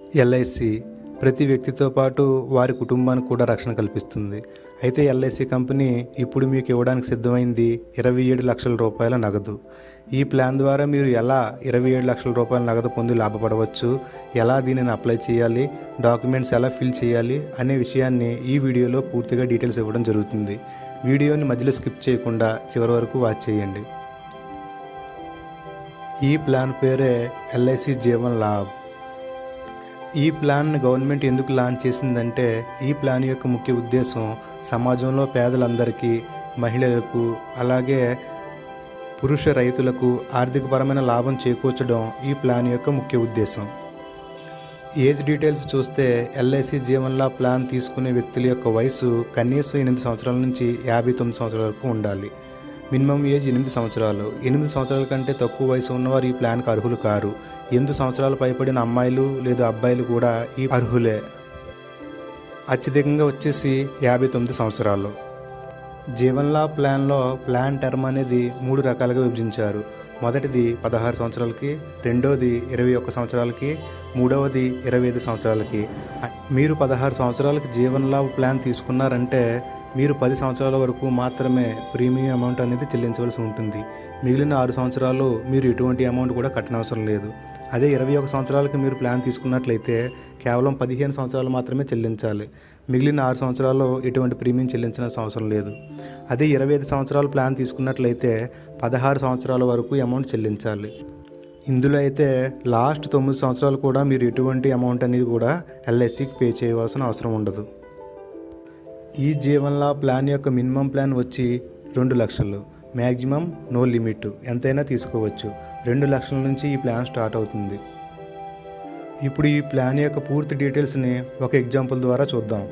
LIC ప్రతి వ్యక్తితో పాటు వారి కుటుంబానికి కూడా రక్షణ కల్పిస్తుంది. అయితే ఎల్ఐసి కంపెనీ ఇప్పుడు మీకు ఇవ్వడానికి సిద్ధమైంది ఇరవై ఏడు లక్షల రూపాయల నగదు. ఈ ప్లాన్ ద్వారా మీరు ఎలా ఇరవై ఏడు లక్షల రూపాయల నగదు పొంది లాభపడవచ్చు ఎలా దీనిని అప్లై చేయాలి డాక్యుమెంట్స్ ఎలా ఫిల్ చేయాలి అనే విషయాన్ని ఈ వీడియోలో పూర్తిగా డీటెయిల్స్ ఇవ్వడం జరుగుతుంది. వీడియోని మధ్యలో స్కిప్ చేయకుండా చివరి వరకు వాచ్ చేయండి. ఈ ప్లాన్ పేరే ఎల్ఐసి జీవన్ లాభ్. ఈ ప్లాన్ గవర్నమెంట్ ఎందుకు లాంచ్ చేసిందంటే ఈ ప్లాన్ యొక్క ముఖ్య ఉద్దేశం సమాజంలో పేదలందరికీ మహిళలకు అలాగే పురుష రైతులకు ఆర్థికపరమైన లాభం చేకూర్చడం ఈ ప్లాన్ యొక్క ముఖ్య ఉద్దేశం. ఏజ్ డీటెయిల్స్ చూస్తే ఎల్ఐసి జీవన్లా ప్లాన్ తీసుకునే వ్యక్తుల యొక్క వయసు కనీసం ఎనిమిది సంవత్సరాల నుంచి యాభై తొమ్మిది సంవత్సరాల వరకు ఉండాలి. మినిమం ఏజ్ ఎనిమిది సంవత్సరాలు. ఎనిమిది సంవత్సరాల కంటే తక్కువ వయసు ఉన్నవారు ఈ ప్లాన్కి అర్హులు కారు. ఎనిమిది సంవత్సరాలు పైబడిన అమ్మాయిలు లేదా అబ్బాయిలు కూడా ఈ అర్హులే. అత్యధికంగా వచ్చేసి యాభై తొమ్మిది సంవత్సరాలు. జీవన్లా ప్లాన్లో ప్లాన్ టర్మ్ అనేది మూడు రకాలుగా విభజించారు. మొదటిది పదహారు సంవత్సరాలకి రెండవది ఇరవై ఒక్క సంవత్సరాలకి మూడవది ఇరవై ఐదు సంవత్సరాలకి. మీరు పదహారు సంవత్సరాలకి జీవన్ లాభ ప్లాన్ తీసుకున్నారంటే మీరు పది సంవత్సరాల వరకు మాత్రమే ప్రీమియం అమౌంట్ అనేది చెల్లించవలసి ఉంటుంది. మిగిలిన ఆరు సంవత్సరాలు మీరు ఎటువంటి అమౌంట్ కూడా కట్టనవసరం లేదు. అదే ఇరవై ఒక సంవత్సరాలకి మీరు ప్లాన్ తీసుకున్నట్లయితే కేవలం పదిహేను సంవత్సరాలు మాత్రమే చెల్లించాలి. మిగిలిన ఆరు సంవత్సరాల్లో ఎటువంటి ప్రీమియం చెల్లించాల్సిన అవసరం లేదు. అదే ఇరవై ఐదు సంవత్సరాలు ప్లాన్ తీసుకున్నట్లయితే పదహారు సంవత్సరాల వరకు అమౌంట్ చెల్లించాలి. ఇందులో అయితే లాస్ట్ తొమ్మిది సంవత్సరాలు కూడా మీరు ఎటువంటి అమౌంట్ అనేది కూడా ఎల్ఐసికి పే చేయవలసిన అవసరం ఉండదు. ఈ జీవన్లా ప్లాన్ యొక్క మినిమం ప్లాన్ వచ్చి రెండు లక్షలు. Maximum no limit. ఎంతైనా తీసుకోవచ్చు. రెండు లక్షల నుంచి ఈ ప్లాన్ స్టార్ట్ అవుతుంది. ఇప్పుడు ఈ ప్లాన్ యొక్క పూర్తి డీటెయిల్స్ని ఒక ఎగ్జాంపుల్ ద్వారా చూద్దాం.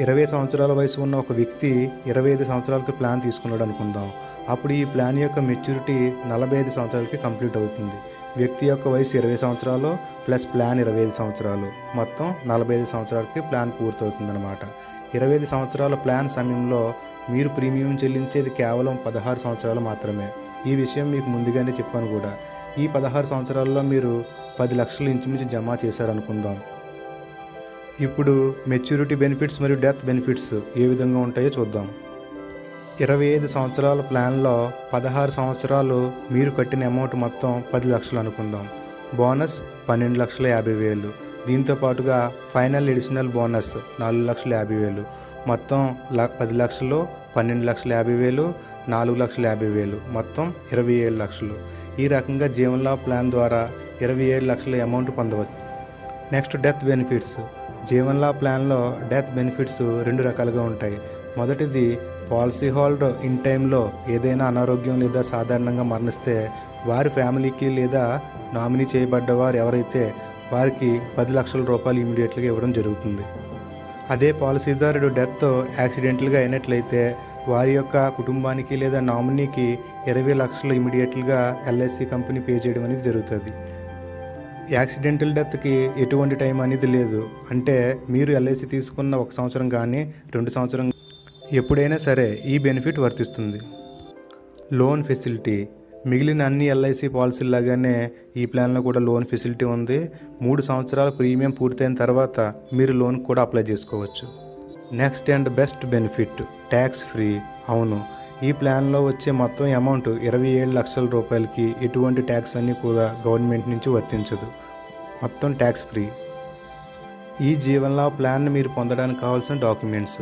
ఇరవై సంవత్సరాల వయసు ఉన్న ఒక వ్యక్తి ఇరవై ఐదు సంవత్సరాలకి ప్లాన్ తీసుకున్నాడు అనుకుందాం. అప్పుడు ఈ ప్లాన్ యొక్క మెచ్యూరిటీ నలభై ఐదు సంవత్సరాలకి కంప్లీట్ అవుతుంది. వ్యక్తి యొక్క వయసు ఇరవై సంవత్సరాలు ప్లస్ ప్లాన్ ఇరవై ఐదు సంవత్సరాలు. మొత్తం నలభై ఐదు సంవత్సరాలకి ప్లాన్ పూర్తవుతుంది అనమాట ఇరవై ఐదు సంవత్సరాల ప్లాన్ సమయంలో మీరు ప్రీమియం చెల్లించేది కేవలం పదహారు సంవత్సరాలు మాత్రమే. ఈ విషయం మీకు ముందుగానే చెప్పాను కూడా. ఈ పదహారు సంవత్సరాల్లో మీరు పది లక్షలు ఇంచుమించు జమ చేశారనుకుందాం. ఇప్పుడు మెచ్యూరిటీ బెనిఫిట్స్ మరియు డెత్ బెనిఫిట్స్ ఏ విధంగా ఉంటాయో చూద్దాం. ఇరవై ఐదు సంవత్సరాల ప్లాన్లో పదహారు సంవత్సరాలు మీరు కట్టిన అమౌంట్ మొత్తం పది లక్షలు అనుకుందాం. బోనస్ పన్నెండు లక్షల యాభై వేలు. దీంతో పాటుగా ఫైనల్ ఎడిషనల్ బోనస్ నాలుగు లక్షల యాభై వేలు. మొత్తం ల పది లక్షలు పన్నెండు లక్షల యాభై వేలు నాలుగు లక్షల యాభై వేలు. మొత్తం ఇరవై ఏడు లక్షలు. ఈ రకంగా జీవన్లా ప్లాన్ ద్వారా ఇరవై ఏడు లక్షల అమౌంట్ పొందవచ్చు. Next death benefits. జీవన్లా ప్లాన్లో డెత్ బెనిఫిట్స్ రెండు రకాలుగా ఉంటాయి. మొదటిది పాలసీ హోల్డర్ ఇన్ టైంలో ఏదైనా అనారోగ్యం లేదా సాధారణంగా మరణిస్తే వారి ఫ్యామిలీకి లేదా నామినీ చేయబడ్డవారు ఎవరైతే వారికి పది లక్షల రూపాయలు ఇమీడియట్గా ఇవ్వడం జరుగుతుంది. అదే పాలసీదారుడు డెత్ యాక్సిడెంటల్గా అయినట్లయితే వారి యొక్క కుటుంబానికి లేదా నామినీకి ఇరవై లక్షలు ఇమీడియట్గా ఎల్ఐసి కంపెనీ పే చేయడం అనేది జరుగుతుంది. యాక్సిడెంటల్ డెత్కి ఎటువంటి టైం అనేది లేదు. అంటే మీరు ఎల్ఐసి తీసుకున్న ఒక సంవత్సరం కానీ రెండు సంవత్సరం ఎప్పుడైనా సరే ఈ బెనిఫిట్ వర్తిస్తుంది. లోన్ ఫెసిలిటీ మిగిలిన అన్ని ఎల్ఐసి లాగానే ఈ ప్లాన్లో కూడా లోన్ ఫెసిలిటీ ఉంది. మూడు సంవత్సరాల ప్రీమియం పూర్తయిన తర్వాత మీరు లోన్ కూడా అప్లై చేసుకోవచ్చు. Next and best benefit tax free. అవును ఈ ప్లాన్లో వచ్చే మొత్తం అమౌంట్ ఇరవై ఏడు లక్షల రూపాయలకి ఎటువంటి ట్యాక్స్ అన్నీ కూడా గవర్నమెంట్ నుంచి వర్తించదు. మొత్తం ట్యాక్స్ ఫ్రీ. ఈ జీవన్లా ప్లాన్ మీరు పొందడానికి కావాల్సిన documents.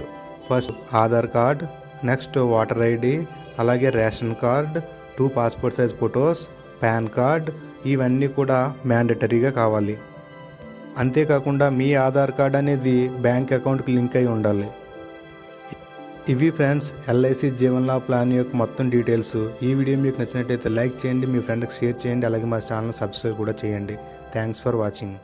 First Aadhaar card next voter ID అలాగే ration card two passport size photos PAN card ఇవన్నీ కూడా మ్యాండటరీగా కావాలి. అంతేకాకుండా మీ ఆధార్ కార్డ్ అనేది బ్యాంక్ అకౌంట్కి లింక్ అయి ఉండాలి. ఇవి ఫ్రెండ్స్ ఎల్ఐసి జీవన్లా ప్లాన్ యొక్క మొత్తం డీటెయిల్స్. ఈ వీడియో మీకు నచ్చినట్టయితే లైక్ చేయండి మీ ఫ్రెండ్కి షేర్ చేయండి అలాగే మా ఛానల్ సబ్స్క్రైబ్ కూడా చేయండి. Thanks for watching.